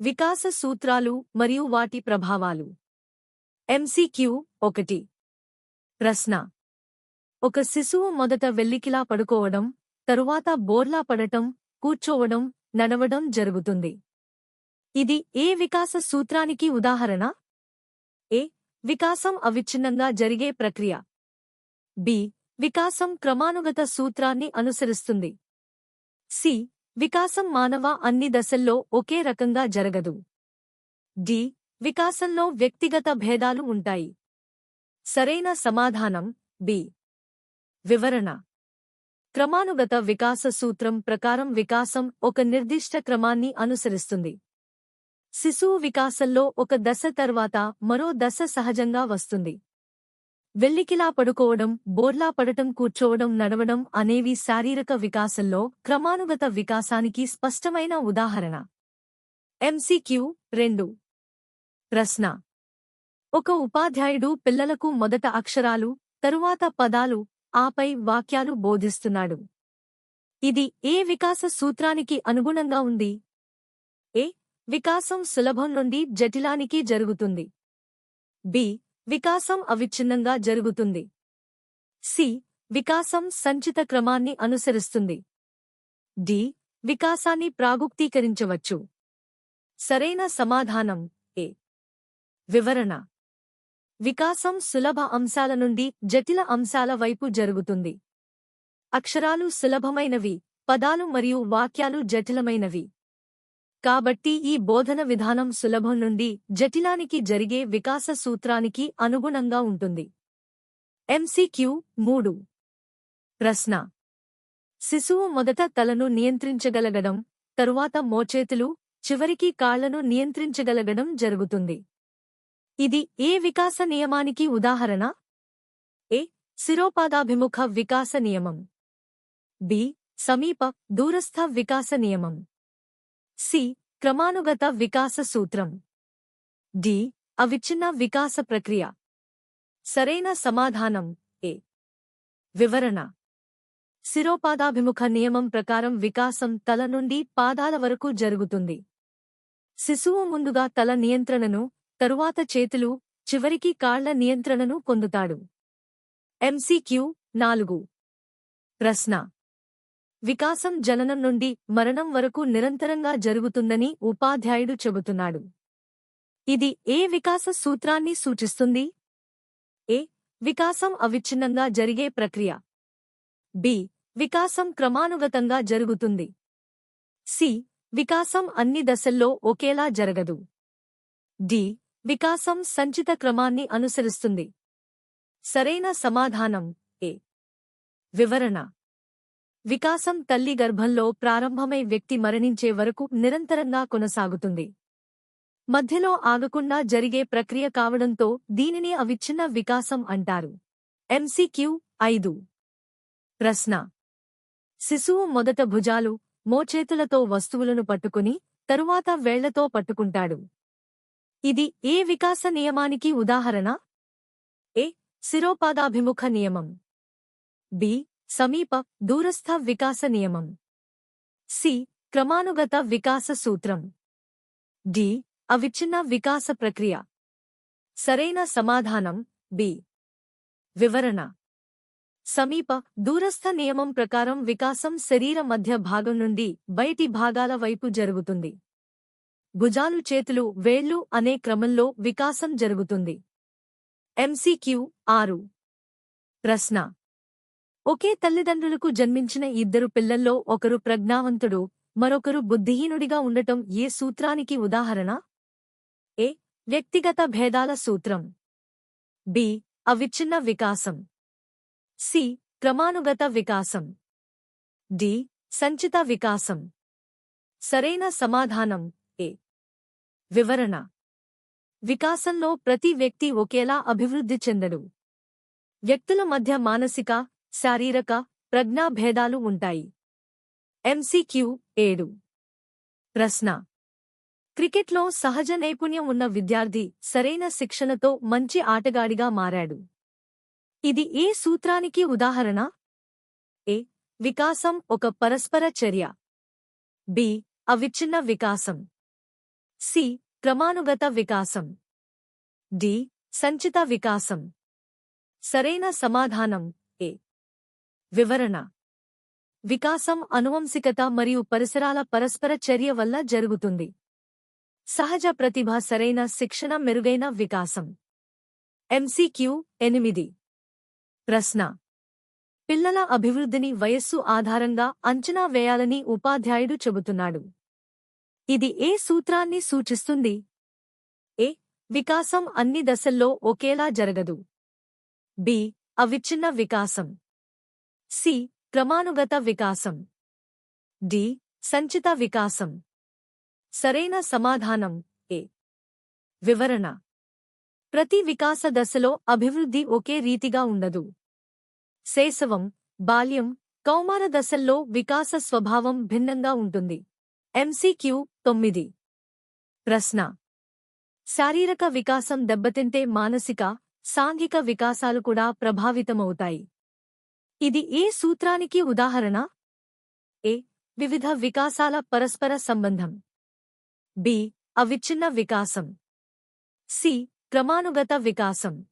వికాస సూత్రాలు మరియు వాటి ప్రభావాలు. ఎంసీక్యూ ఒకటి. ప్రశ్న. ఒక శిశువు మొదట వెల్లికిలా పడుకోవడం తరువాత బోర్లా పడటం కూర్చోవడం నడవడం జరుగుతుంది. ఇది ఏ వికాస సూత్రానికి ఉదాహరణ? ఏ. వికాసం అవిచ్ఛిన్నంగా జరిగే ప్రక్రియ. బి. వికాసం క్రమానుగత సూత్రాన్ని అనుసరిస్తుంది. సి. వికాసం మానవ అన్ని దశల్లో ఒకే రకంగా జరగదు. డి. వికాసంలో వ్యక్తిగత భేదాలు ఉంటాయి. సరైన సమాధానం బి. వివరణ. క్రమానుగత వికాస సూత్రం ప్రకారం వికాసం ఒక నిర్దిష్ట క్రమాన్ని అనుసరిస్తుంది. శిశువు వికాసంలో ఒక దశ తర్వాత మరో దశ సహజంగా వస్తుంది. వెల్లికిలా పడుకోవడం బోర్లా పడటం కూర్చోవడం నడవడం అనేవి శారీరక వికాసంలో క్రమానుగత వికాసానికి స్పష్టమైన ఉదాహరణ. ఎంసీక్యూ రెండు. ప్రశ్న. ఒక ఉపాధ్యాయుడు పిల్లలకు మొదట అక్షరాలు తరువాత పదాలు ఆపై వాక్యాలు బోధిస్తున్నాడు. ఇది ఏ వికాస సూత్రానికి అనుగుణంగా ఉంది? ఏ. వికాసం సులభం నుండి జటిలానికి జరుగుతుంది. బి. వికాసం అవిచ్ఛిన్నంగా జరుగుతుంది. సి. వికాసం సంచిత క్రమాన్ని అనుసరిస్తుంది. డి. వికాసాన్ని ప్రాగుక్తీకరించవచ్చు. సరైన సమాధానం. ఏ. వివరణ. వికాసం సులభ అంశాల నుండి జటిల అంశాల వైపు జరుగుతుంది. అక్షరాలు సులభమైనవి పదాలు మరియు వాక్యాలు జటిలమైనవి. కాబట్టి ఈ బోధన విధానం సులభం నుండి జటిలానికి జరిగే వికాస సూత్రానికి అనుగుణంగా ఉంటుంది. ఎంసీక్యూ మూడు. ప్రశ్న. శిశువు మొదట తలను నియంత్రించగలగడం తరువాత మోచేతులు చివరికి కాళ్ళను నియంత్రించగలగడం జరుగుతుంది. ఇది ఏ వికాస నియమానికి ఉదాహరణ? ఏ. శిరోపాదాభిముఖ వికాస నియమం. బి. సమీప దూరస్థ వికాస నియమం. సి. క్రమానుగత వికాస సూత్రం. డి. అవిచ్ఛిన్న వికాస ప్రక్రియ. సరైన సమాధానం. ఏ. వివరణ. శిరోపాదాభిముఖ నియమం ప్రకారం వికాసం తల నుండి పాదాల వరకు జరుగుతుంది. శిశువు ముందుగా తల నియంత్రణను తరువాత చేతులు చివరికి కాళ్ళ నియంత్రణను పొందుతాడు. ఎంసీక్యూ నాలుగు. ప్రశ్న. వికాసం జననం నుండి మరణం వరకు నిరంతరంగా జరుగుతుందని ఉపాధ్యాయుడు చెబుతున్నాడు. ఇది ఏ వికాస సూత్రాన్ని సూచిస్తుంది? ఏ. వికాసం అవిచ్ఛిన్నంగా జరిగే ప్రక్రియ. బి. వికాసం క్రమానుగతంగా జరుగుతుంది. సి. వికాసం అన్ని దశల్లో ఒకేలా జరగదు. డి. వికాసం సంచిత క్రమాన్ని అనుసరిస్తుంది. సరైన సమాధానం. ఏ. వివరణ. వికాసం తల్లి గర్భంలో ప్రారంభమై వ్యక్తి మరణించే వరకు నిరంతరంగా కొనసాగుతుంది. మధ్యలో ఆగకుండా జరిగే ప్రక్రియ కావడంతో దీనిని అవిచ్ఛిన్న వికాసం అంటారు. ఎంసీక్యూ ఐదు. ప్రశ్న. శిశువు మొదట భుజాలు మోచేతులతో వస్తువులను పట్టుకుని తరువాత వేళ్ళతో పట్టుకుంటాడు. ఇది ఏ వికాస నియమానికి ఉదాహరణ? ఏ. శిరోపాదాభిముఖ నియమం. బి. సమీప దూరస్థ వికాస నియమం. సి. క్రమానుగత వికాస సూత్రం. డి. అవిచ్ఛిన్న వికాస ప్రక్రియ. సరైన సమాధానం. బి. వివరణ. సమీప దూరస్థ నియమం ప్రకారం వికాసం శరీర మధ్య భాగం నుండి బయటి భాగాల వైపు జరుగుతుంది. భుజాలు చేతులు వేళ్ళు అనే క్రమంలో వికాసం జరుగుతుంది. ఎంసీక్యూ ఆరు. ప్రశ్న. ఒకే తల్లిదండ్రులకు జన్మించిన ఇద్దరు పిల్లల్లో ఒకరు ప్రజ్ఞావంతుడు మరొకరు బుద్ధిహీనుడిగా ఉండటం ఏ సూత్రానికి ఉదాహరణ? ఏ. వ్యక్తిగత భేదాల సూత్రం. బి. అవిచ్ఛిన్న వికాసం. సి. క్రమానుగత వికాసం. డి. సంచిత వికాసం. సరైన సమాధానం. ఏ. వివరణ. వికాసంలో ప్రతి వ్యక్తి ఒకేలా అభివృద్ధి చెందడు. వ్యక్తుల మధ్య మానసిక శారీరక ప్రజ్ఞా భేదాలు ఉంటాయి. ఎంసీక్యూ ఏడు. ప్రశ్న. క్రికెట్లో సహజ నైపుణ్యం ఉన్న విద్యార్థి సరైన శిక్షణతో మంచి ఆటగాడిగా మారాడు. ఇది ఏ సూత్రానికి ఉదాహరణ? ఏ. వికాసం ఒక పరస్పర చర్య. బి. అవిచ్ఛిన్న వికాసం. సి. క్రమానుగత వికాసం. డి. సంచిత వికాసం. సరైన సమాధానం. ఏ. వివరణ. వికాసం అనువంశికత మరియు పరిసరాల పరస్పర చర్య వల్ల జరుగుతుంది. సహజ ప్రతిభ సరైన శిక్షణ మెరుగైన వికాసం. ఎంసీక్యూ ఎనిమిది. ప్రశ్న. పిల్లల అభివృద్ధిని వయస్సు ఆధారంగా అంచనా వేయాలని ఉపాధ్యాయుడు చెబుతున్నాడు. ఇది ఏ సూత్రాన్ని సూచిస్తుంది? ఏ. వికాసం అన్ని దశల్లో ఒకేలా జరగదు. బి. అవిచ్ఛిన్న వికాసం. సి. క్రమానుగత వికాసం. డి. సంచిత వికాసం. సరైన సమాధానం. ఏ. వివరణ. ప్రతి వికాస దశలో అభివృద్ధి ఒకే రీతిగా ఉండదు. శేశవం బాల్యం కౌమార దశల్లో వికాస స్వభావం భిన్నంగా ఉంటుంది. ఎంసీక్యూ తొమ్మిది. ప్రశ్న. శారీరక వికాసం దెబ్బతింటే మానసిక సాంఘిక వికాసాలు కూడా ప్రభావితమవుతాయి. ఇది ఏ సూత్రానికి ఉదాహరణ? ఏ. వివిధ వికాసాల పరస్పర సంబంధం. బి. అవిచ్ఛిన్న వికాసం. సి. క్రమానుగత వికాసం.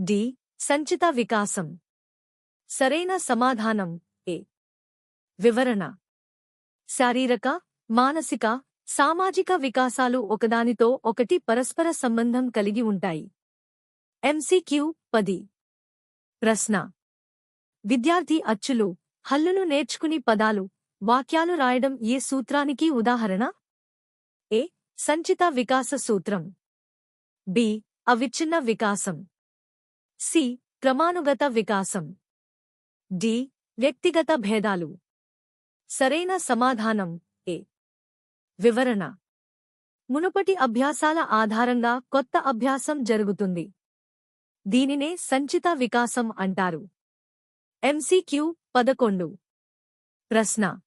డి. సంచిత వికాసం. సరైన సమాధానం. ఏ. వివరణ. శారీరక మానసిక సామాజిక వికాసాలు ఒకదానితో ఒకటి పరస్పర సంబంధం కలిగి ఉంటాయి. ఎంసీక్యూ పది. ప్రశ్న. విద్యార్థి అచ్చులు హల్లులు నేర్చుకుని పదాలు వాక్యాలు రాయడం ఏ సూత్రానికి ఉదాహరణ? ఏ. సంచిత వికాస సూత్రం. బి. అవిచ్ఛిన్న వికాసం. సి. క్రమానుగత వికాసం. డి. వ్యక్తిగత భేదాలు. సరైన సమాధానం. ఏ. వివరణ. మునుపటి అభ్యాసాల ఆధారంగా కొత్త అభ్యాసం జరుగుతుంది. దీనినే సంచిత వికాసం అంటారు. ఎంసీక్యూ పదకొండు. ప్రశ్న.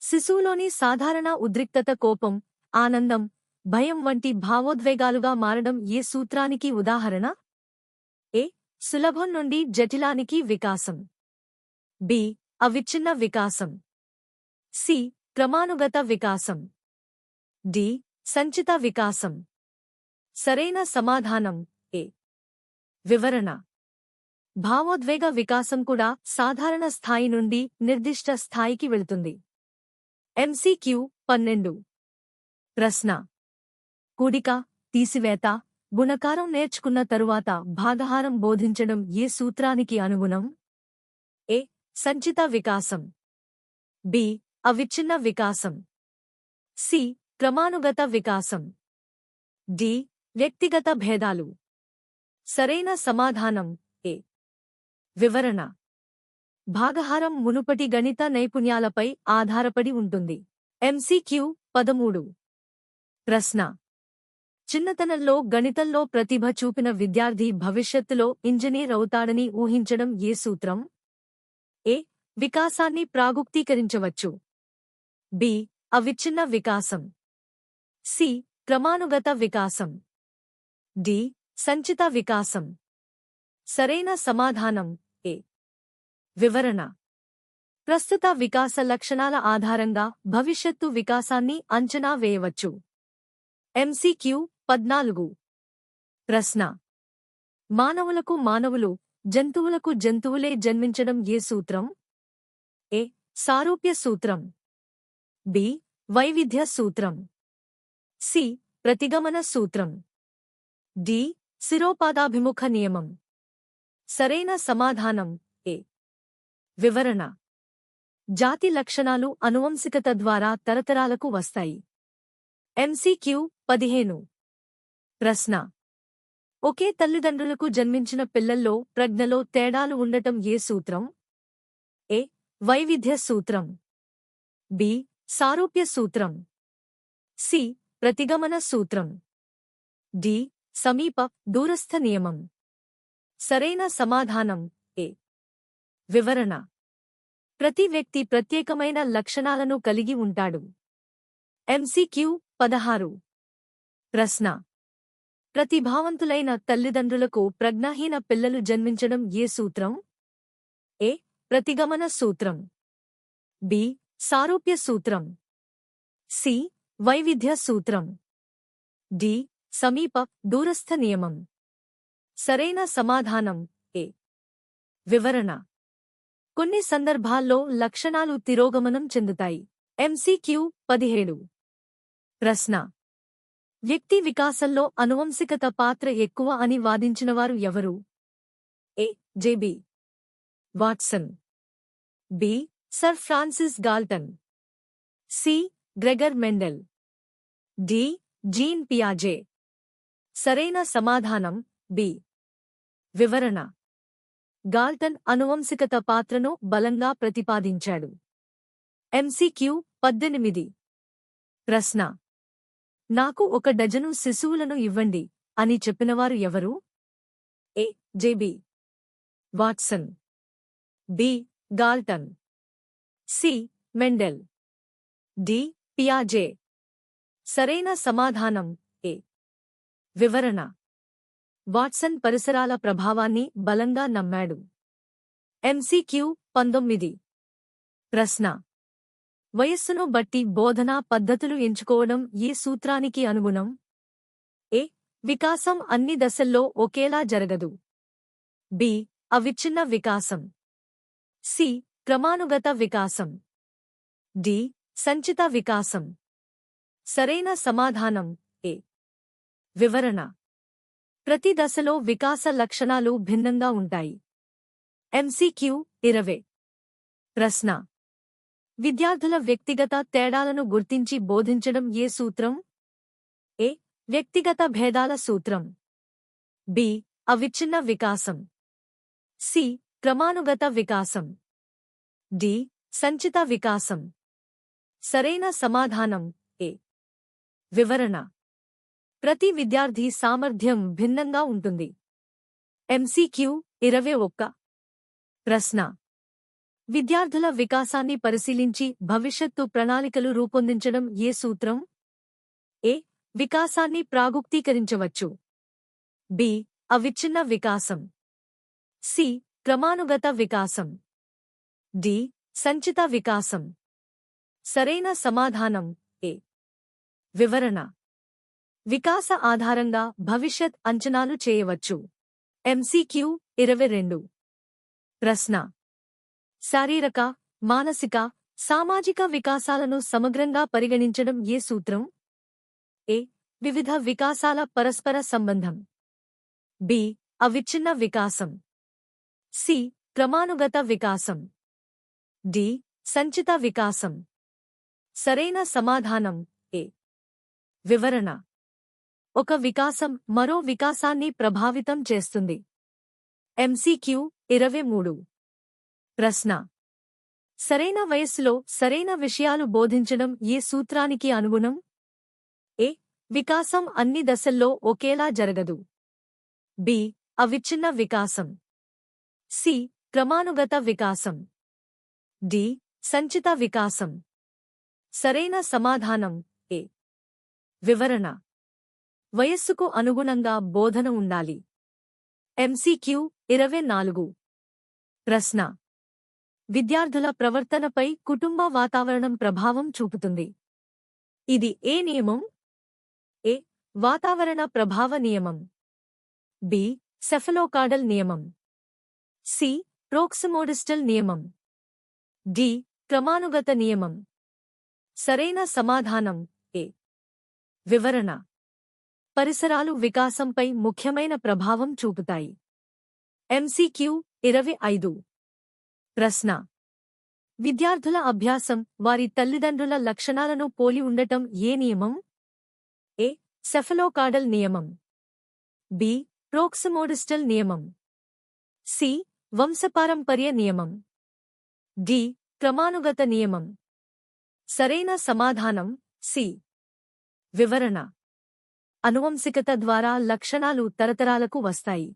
శిశువులోని సాధారణ ఉద్రిక్తత కోపం ఆనందం భయం వంటి భావోద్వేగాలుగా మారడం ఏ సూత్రానికి ఉదాహరణ? ఏ. సులభం నుండి జటిలానికి వికాసం. బి. అవిచ్ఛిన్న వికాసం. సి. క్రమానుగత వికాసం. డి. సంచిత వికాసం. సరైన సమాధానం. ఏ. వివరణ. భావోద్వేగ వికాసం కూడా సాధారణ స్థాయి నుండి నిర్దిష్ట స్థాయికి వెళుతుంది. ఎంసీక్యూ పన్నెండు. ప్రశ్న. కూడిక తీసివేత గుణకారం నేర్చుకున్న తరువాత భాగహారం బోధించడం ఏ సూత్రానికి అనుగుణం? ఏ. సంచిత వికాసం. బి అవిచ్ఛిన్న వికాసం. సి క్రమానుగత వికాసం. డి వ్యక్తిగత భేదాలు. సరైన సమాధానం. ఏ వివరణ. భాగహారం మునుపటి గణిత నైపుణ్యాలపై ఆధారపడి ఉంటుంది. ఎంసీక్యూ పదమూడు. ప్రశ్న. చిన్నతనంలో గణితంలో ప్రతిభ చూపిన విద్యార్థి భవిష్యత్తులో ఇంజనీర్ అవుతాడని ఊహించడం ఏ సూత్రం? ఏ. వికాసాన్ని ప్రాగుక్తీకరించవచ్చు. బి. అవిచ్ఛిన్న వికాసం. సి. క్రమానుగత వికాసం. డి. సంచిత వికాసం. సరైన సమాధానం. వివరణ. ప్రస్తుత వికాస లక్షణాల ఆధారంగా భవిష్యత్తు వికాసాన్ని అంచనా వేయవచ్చు. ఎంసీక్యూ పద్నాలుగు. ప్రశ్న. మానవులకు మానవులు జంతువులకు జంతువులే జన్మించడం ఏ సూత్రం? ఏ. సారూప్య సూత్రం. బి వైవిధ్య సూత్రం. సి ప్రతిగమన సూత్రం. డి శిరోపాదాభిముఖ నియమం. సరైన సమాధానం. వివరణ. జాతి లక్షణాలు అనువంశికత ద్వారా తరతరాలకు వస్తాయి. ఎంసీక్యూ పదిహేను. ప్రశ్న. ఒకే తల్లిదండ్రులకు జన్మించిన పిల్లల్లో ప్రజ్ఞలో తేడాలు ఉండటం ఏ సూత్రం? ఏ. వైవిధ్య సూత్రం. బి. సారూప్య సూత్రం. సి. ప్రతిగమన సూత్రం. డి. సమీప దూరస్థ నియమం. సరైన సమాధానం. వివరణ. ప్రతి వ్యక్తి ప్రత్యేకమైన లక్షణాలను కలిగి ఉంటాడు. ఎంసీక్యూ పదహారు. ప్రశ్న. ప్రతిభావంతులైన తల్లిదండ్రులకు ప్రజ్ఞాహీన పిల్లలు జన్మించడం ఏ సూత్రం? ఏ. ప్రతిగమన సూత్రం. బి. సారూప్య సూత్రం. సి. వైవిధ్య సూత్రం. డి. సమీప దూరస్థ నియమం. సరైన సమాధానం. ఏ. వివరణ. కొన్ని సందర్భాల్లో లక్షణాలు తిరోగమనం చెందుతాయి. ఎంసీక్యూ పదిహేడు. ప్రశ్న. వ్యక్తి వికాసంలో అనువంశికత పాత్ర ఎక్కువ అని వాదించినవారు ఎవరు? A. JB Watson. B. Sir Francis Galton. C. Gregor Mendel. D. Jean పియాజే. సరైన సమాధానం. బి. వివరణ. గాల్టన్ అనువంశికత పాత్రను బలంగా ప్రతిపాదించాడు. ఎంసీక్యూ పద్దెనిమిది. ప్రశ్న. నాకు ఒక డజను శిశువులను ఇవ్వండి అని చెప్పినవారు ఎవరు? A. JB Watson. B. Galton. C. Mendel. D. పియాజే. సరైన సమాధానం. ఏ. వివరణ. వాట్సన్ పరిసరాల ప్రభావాన్ని బలంగా నమ్మాడు. ఎంసీక్యూ పంతొమ్మిది. ప్రశ్న. వయస్సును బట్టి బోధనా పద్ధతులు ఎంచుకోవడం ఏ సూత్రానికి అనుగుణం? ఏ. వికాసం అన్ని దశల్లో ఒకేలా జరగదు. బి. అవిచ్ఛిన్న వికాసం. సి. క్రమానుగత వికాసం. డి. సంచిత వికాసం. సరైన సమాధానం. ఏ. వివరణ. ప్రతి దశలో వికాస లక్షణాలు భిన్నంగా ఉంటాయి. ఎంసీక్యూ ఇరవై. ప్రశ్న. విద్యార్థుల వ్యక్తిగత తేడాలను గుర్తించి బోధించడం ఏ సూత్రం? ఏ. వ్యక్తిగత భేదాల సూత్రం. బి. అవిచ్ఛిన్న వికాసం. సి. క్రమానుగత వికాసం. డి. సంచిత వికాసం. సరైన సమాధానం. ఏ. వివరణ. ప్రతి విద్యార్థి సామర్థ్యం భిన్నంగా ఉంటుంది. ఎంసీక్యూ ఇరవై ఒక్క. ప్రశ్న. విద్యార్థుల వికాసాన్ని పరిశీలించి భవిష్యత్తు ప్రణాళికలు రూపొందించడం ఏ సూత్రం? ఏ. వికాసాన్ని ప్రాగుక్తీకరించవచ్చు. బి. అవిచ్ఛిన్న వికాసం. సి. క్రమానుగత వికాసం. డి. సంచిత వికాసం. సరైన సమాధానం. ఏ. వివరణ. వికాస ఆధారంగా భవిష్యత్ అంచనాలు చేయవచ్చు. ఎంసీక్యూ ఇరవై రెండు. ప్రశ్న. శారీరక మానసిక సామాజిక వికాసాలను సమగ్రంగా పరిగణించడం ఏ సూత్రం? ఏ. వివిధ వికాసాల పరస్పర సంబంధం. బి. అవిచ్ఛిన్న వికాసం. సి. క్రమానుగత వికాసం. డి. సంచిత వికాసం. సరైన సమాధానం. ఏ. వివరణ. ఒక వికాసం మరో వికాసాన్ని ప్రభావితం చేస్తుంది. ఎంసీక్యూ ఇరవై మూడు. ప్రశ్న. సరైన వయస్సులో సరైన విషయాలు బోధించడం ఏ సూత్రానికి అనుగుణం? ఏ. వికాసం అన్ని దశల్లో ఒకేలా జరగదు. బి. అవిచ్ఛిన్న వికాసం. సి. క్రమానుగత వికాసం. డి. సంచిత వికాసం. సరైన సమాధానం. ఏ. వివరణ. వయస్సుకు అనుగుణంగా బోధన ఉండాలి. ఎంసీక్యూ ఇరవై నాలుగు. ప్రశ్న. విద్యార్థుల ప్రవర్తనపై కుటుంబ వాతావరణం ప్రభావం చూపుతుంది. ఇది ఏ నియమం? ఏ. వాతావరణ ప్రభావ నియమం. బి. సెఫలోకాడల్ నియమం. సి. ప్రోక్సిమోడిస్టల్ నియమం. డి. క్రమానుగత నియమం. సరైన సమాధానం. ఏ. వివరణ. పరిసరాలు వికాసంపై ముఖ్యమైన ప్రభావం చూపుతాయి. ఎంసీక్యూ ఇరవై ఐదు. ప్రశ్న. విద్యార్థుల అభ్యాసం వారి తల్లిదండ్రుల లక్షణాలను పోలి ఉండటం ఏ నియమం? ఏ. సెఫలోకాడల్ నియమం. బి. ప్రోక్సిమోడిస్టల్ నియమం. సి. వంశపారంపర్య నియమం. డి. క్రమానుగత నియమం. సరైన సమాధానం సి. వివరణ. అనువంశికత ద్వారా లక్షణాలు తరతరాలకు వస్తాయి.